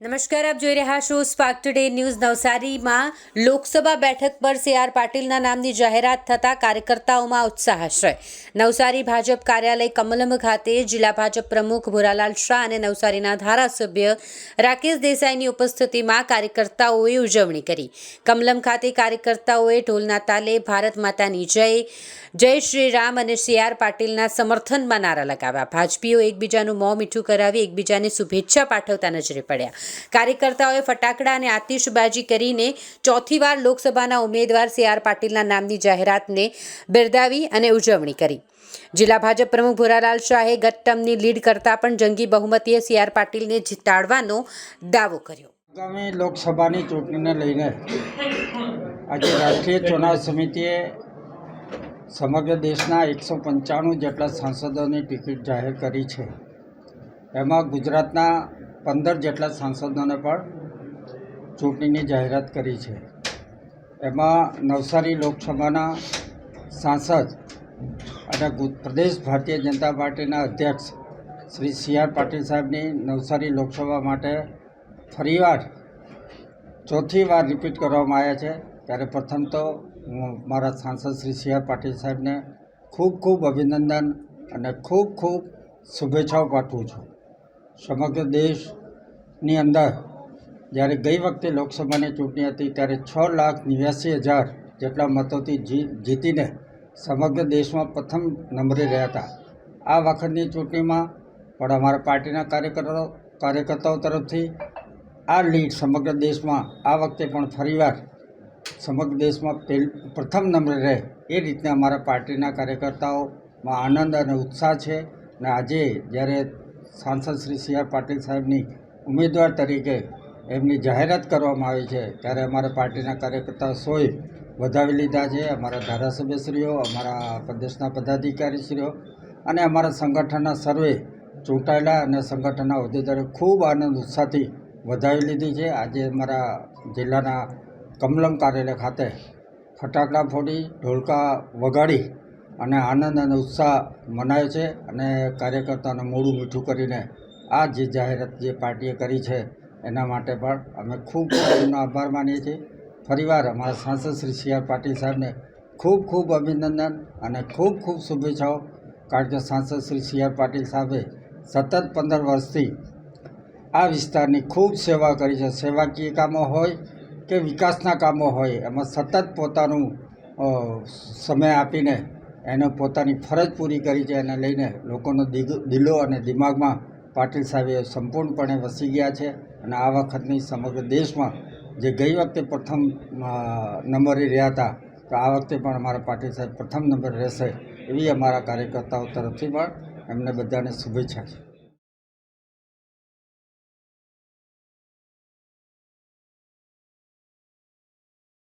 નમસ્કાર, આપ જોઈ રહ્યા છો સ્પાર્ક ટુડે ન્યૂઝ નવસારીમાં લોકસભા બેઠક પર સી આર પાટીલના નામની જાહેરાત થતા કાર્યકર્તાઓમાં ઉત્સાહ છે નવસારી ભાજપ કાર્યાલય કમલમ ખાતે જિલ્લા ભાજપ પ્રમુખ ભોરાલાલ શાહ અને નવસારીના ધારાસભ્ય રાકેશ દેસાઈની ઉપસ્થિતિમાં કાર્યકર્તાઓએ ઉજવણી કરી. કમલમ ખાતે કાર્યકર્તાઓએ ઢોલના તાલે ભારત માતાની જય જય શ્રી રામ અને સી આર પાટીલના સમર્થનમાં નારા લગાવ્યા. ભાજપીઓ એકબીજાનું મોં મીઠું કરાવી એકબીજાને શુભેચ્છા પાઠવતા નજરે પડ્યા. કાર્યકર્તાઓએ ફટાકડા અને આતિશબાજી કરીને ચોથી વાર લોકસભાના ઉમેદવાર સી આર પાટીલના નામની જાહેરાતને બિરદાવી અને ઉજવણી કરી. જિલ્લા ભાજપ પ્રમુખ ભોરાલાલ શાહે ગત ટર્મની લીડ કરતા પણ જંગી બહુમતીએ સી આર પાટીલને જીતાડવાનો દાવો કર્યો. આગામી લોકસભાની ચૂંટણીને લઈને આજે રાષ્ટ્રીય ચુનાવ સમિતિએ સમગ્ર દેશના એકસો પંચાણું જેટલા સાંસદોની ટિકિટ જાહેર કરી છે. એમાં ગુજરાતના પંદર જેટલા સાંસદોને પણ ચૂંટણીની જાહેરાત કરી છે. એમાં નવસારી લોકસભાના સાંસદ અને પ્રદેશ ભારતીય જનતા પાર્ટીના અધ્યક્ષ શ્રી સી આર પાટીલ સાહેબની નવસારી લોકસભા માટે ફરીવાર ચોથી વાર રિપીટ કરવામાં આવ્યા છે. ત્યારે પ્રથમ તો હું મારા સાંસદ શ્રી સી આર પાટીલ સાહેબને ખૂબ ખૂબ અભિનંદન અને ખૂબ ખૂબ શુભેચ્છાઓ પાઠવું છું. સમગ્ર દેશની અંદર જ્યારે ગઈ વખતે લોકસભાની ચૂંટણી હતી ત્યારે છ લાખ નેવ્યાસી હજાર જેટલા મતોથી જીતીને સમગ્ર દેશમાં પ્રથમ નંબરે રહ્યા હતા. આ વખતની ચૂંટણીમાં પણ અમારા પાર્ટીના કાર્યકરો, કાર્યકર્તાઓ તરફથી આ લીડ સમગ્ર દેશમાં આ વખતે પણ ફરીવાર સમગ્ર દેશમાં પેલ, પ્રથમ નંબરે રહે એ રીતના અમારા પાર્ટીના કાર્યકર્તાઓમાં આનંદ અને ઉત્સાહ છે. અને આજે જ્યારે સાંસદ શ્રી સી આર પાટીલ સાહેબની ઉમેદવાર તરીકે એમની જાહેરાત કરવામાં આવી છે. ત્યારે અમારા પાર્ટીના કાર્યકર્તાઓ સોએ વધાવી લીધા છે. અમારા ધારાસભ્યશ્રીઓ, અમારા પ્રદેશના પદાધિકારીશ્રીઓ અને અમારા સંગઠનના સર્વે ચૂંટાયેલા અને સંગઠનના હોદ્દેદારો ખૂબ આનંદ ઉત્સાહથી વધાવી લીધી છે. આજે અમારા જિલ્લાના કમલમ કાર્યાલય ખાતે ફટાકડા ફોડી, ઢોલકા વગાડી અને આનંદ અને ઉત્સાહ મનાય છે અને કાર્યકર્તાઓને મોડું મીઠું કરીને આ જે જાહેરાત જે પાર્ટીએ કરી છે એના માટે પણ અમે ખૂબ એમનો આભાર માનીએ છીએ. ફરીવાર અમારા સાંસદ શ્રી સી આર પાટીલ સાહેબને ખૂબ ખૂબ અભિનંદન અને ખૂબ ખૂબ શુભેચ્છાઓ, કારણ કે સાંસદ શ્રી સી આર પાટીલ સાહેબે સતત પંદર વર્ષથી આ વિસ્તારની ખૂબ સેવા કરી છે. સેવાકીય કામો હોય કે વિકાસના કામો હોય, એમાં સતત પોતાનું સમય આપીને એને પોતાની ફરજ પૂરી કરી છે એને લઈને લોકોનો દિલો અને દિમાગમાં પાટીલ સાહેબે સંપૂર્ણપણે વસી ગયા છે અને આ વખતની સમગ્ર દેશમાં જે ગઈ વખતે પ્રથમ નંબરે રહ્યા હતા, તો આ વખતે પણ અમારા પાટીલ સાહેબ પ્રથમ નંબર રહેશે એવી અમારા કાર્યકર્તાઓ તરફથી પણ એમને બધાને શુભેચ્છા છે.